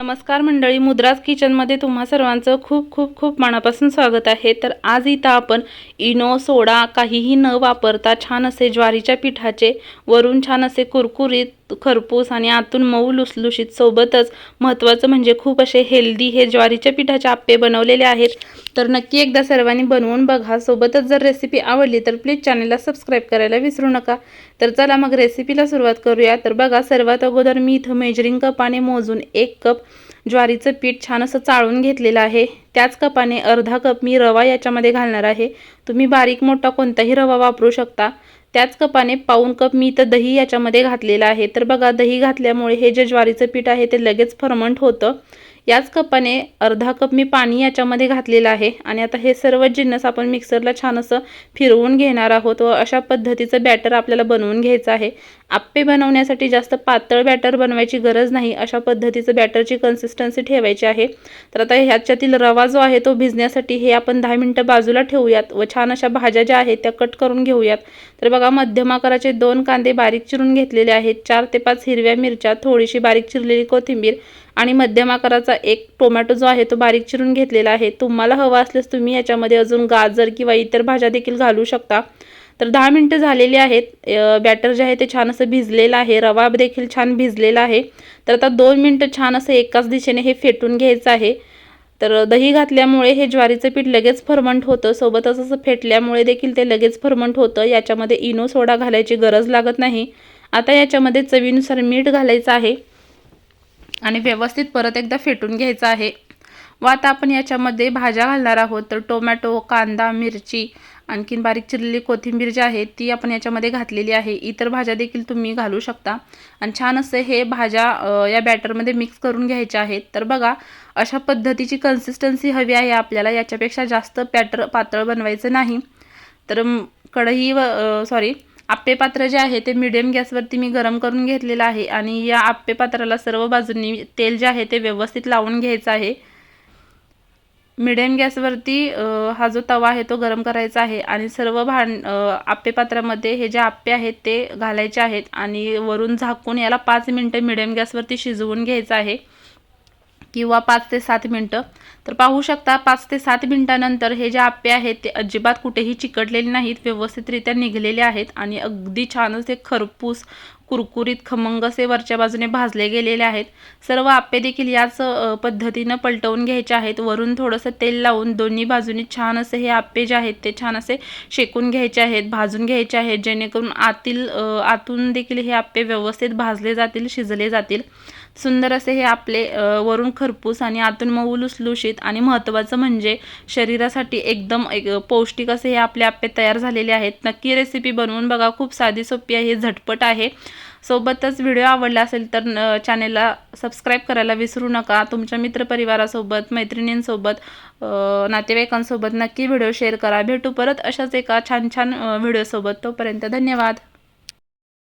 नमस्कार मंडळी मुद्राज किचनमध्ये तुम्हा सर्वांचं खूप खूप खूप मनापासून स्वागत आहे. तर आज इथं आपण इनो सोडा काहीही न वापरता छान असे ज्वारीच्या पिठाचे वरून छान असे कुरकुरीत खरपूस आणि आतून मऊ लुसलुशीत सोबतच महत्त्वाचं म्हणजे खूप असे हेल्दी हे ज्वारीच्या पिठाचे आप्पे बनवलेले आहेत. तर नक्की एकदा सर्वांनी बनवून बघा. सोबतच जर रेसिपी आवडली तर प्लीज चॅनलला सबस्क्राईब करायला विसरू नका. तर चला मग रेसिपीला सुरुवात करूया. तर बघा सर्वात अगोदर मी इथं मेजरिंग कपाने मोजून एक कप ज्वारीचं पीठ छान असं चाळून घेतलेलं आहे. त्याच कपाने अर्धा कप मी रवा याच्यामध्ये घालणार आहे. तुम्ही बारीक मोठा कोणताही रवा वापरू शकता. त्याच कपाने पाऊन कप मी इथं दही याच्यामध्ये घातलेलं आहे. तर बघा दही घातल्यामुळे हे जे ज्वारीचं पीठ आहे ते लगेच फर्मंट होतं. याच कपाने अर्धा कप मी पाणी याच्यामध्ये घातलेलं आहे. आणि आता हे सर्व जिन्नस आपण मिक्सरला छान असं फिरवून घेणार आहोत व अशा पद्धतीचं बॅटर आपल्याला बनवून घ्यायचं आहे. आप्पे बनवण्यासाठी जास्त पातळ बॅटर बनवायची गरज नाही. अशा पद्धतीचं बॅटरची कन्सिस्टन्सी ठेवायची आहे. तर आता ह्याच्यातील रवा जो आहे तो भिजण्यासाठी हे आपण दहा मिनटं बाजूला ठेवूयात व छान अशा भाज्या ज्या आहेत त्या कट करून घेऊयात. तर बघा मध्यम आकाराचे दोन कांदे बारीक चिरून घेतलेले आहेत. चार ते पाच हिरव्या मिरच्या थोडीशी बारीक चिरलेली कोथिंबीर आणि मध्यम आकाराचा एक टोमॅटो जो आहे तो बारीक चिरून घेतलेला आहे. तुम्हाला हवा असल्यास तुम्ही याच्यामध्ये अजून गाजर किंवा इतर भाज्या देखील घालू शकता. तर दहा मिनटं झालेली आहेत. बॅटर जे आहे ते छान असं भिजलेलं आहे. रवा देखील छान भिजलेला आहे. तर आता दोन मिनटं छान असं एकाच दिशेने हे फेटून घ्यायचं आहे. तर दही घातल्यामुळे हे ज्वारीचं पीठ लगेच फर्मंट होतं. सोबतच असं फेटल्यामुळे देखील ते लगेच फर्मंट होतं. याच्यामध्ये इनो सोडा घालायची गरज लागत नाही. आता याच्यामध्ये चवीनुसार मीठ घालायचं आहे. आणि व्यवस्थित परत एकदा फेटून घ्यायचं आहे. व आता आपण याच्यामध्ये भाज्या घालणार आहोत. तर टोमॅटो कांदा मिरची आणखीन बारीक चिरलेली कोथिंबीर जी आहे ती आपण याच्यामध्ये घातलेली आहे. इतर भाज्या देखील तुम्ही घालू शकता. आणि छान असं हे भाज्या या बॅटरमध्ये मिक्स करून घ्यायच्या आहेत. तर बघा अशा पद्धतीची कन्सिस्टन्सी हवी आहे आपल्याला. याच्यापेक्षा जास्त बॅटर पातळ बनवायचं नाही. तर कढई व सॉरी आप्पे पात्र जे आहे ते मिडियम गॅसवरती मी गरम करून घेतलेलं आहे आणि या आप्पे पात्राला सर्व बाजूंनी तेल जे आहे ते व्यवस्थित लावून घ्यायचं आहे. मिडियम गॅसवरती हा जो तवा आहे तो गरम करायचा आहे आणि सर्व भांड आप्पे पात्रामध्ये हे जे आप्पे आहेत ते घालायचे आहेत आणि वरून झाकून याला पाच मिनटं मिडियम गॅसवरती शिजवून घ्यायचं आहे. किंवा पाच ते सात मिनटं. तर पाहू शकता पाच ते सात मिनटानंतर हे जे आप्पे आहेत ते अजिबात कुठेही चिकटलेले नाहीत व्यवस्थितरित्या निघलेले आहेत आणि अगदी छानच ते खरपूस कुरकुरीत खमंग असे वरच्या बाजूने भाजले गेलेले आहेत. सर्व आप्पे देखील याच पद्धतीनं पलटवून घ्यायचे आहेत. वरून थोडंसं तेल लावून दोन्ही बाजूनी छान असे हे आप्पे जे आहेत ते छान असे शेकून घ्यायचे आहेत भाजून घ्यायचे आहेत जेणेकरून आतील आतून देखील हे आप्पे व्यवस्थित भाजले जातील शिजले जातील. सुंदर असे हे आपले वरून खरपूस आणि आतून मऊ लुसलुशीत आणि महत्त्वाचं म्हणजे शरीरासाठी एकदम एक पौष्टिक असे हे आपले आप्पे तयार झालेले आहेत. नक्की रेसिपी बनवून बघा. खूप साधी सोपी आहे. झटपट आहे. सोबतच व्हिडिओ आवडला असेल तर चॅनेलला सबस्क्राईब करायला विसरू नका. तुमच्या मित्रपरिवारासोबत मैत्रिणींसोबत नातेवाईकांसोबत नक्की व्हिडिओ शेअर करा. भेटू परत अशाच एका छान छान व्हिडिओसोबत तोपर्यंत धन्यवाद.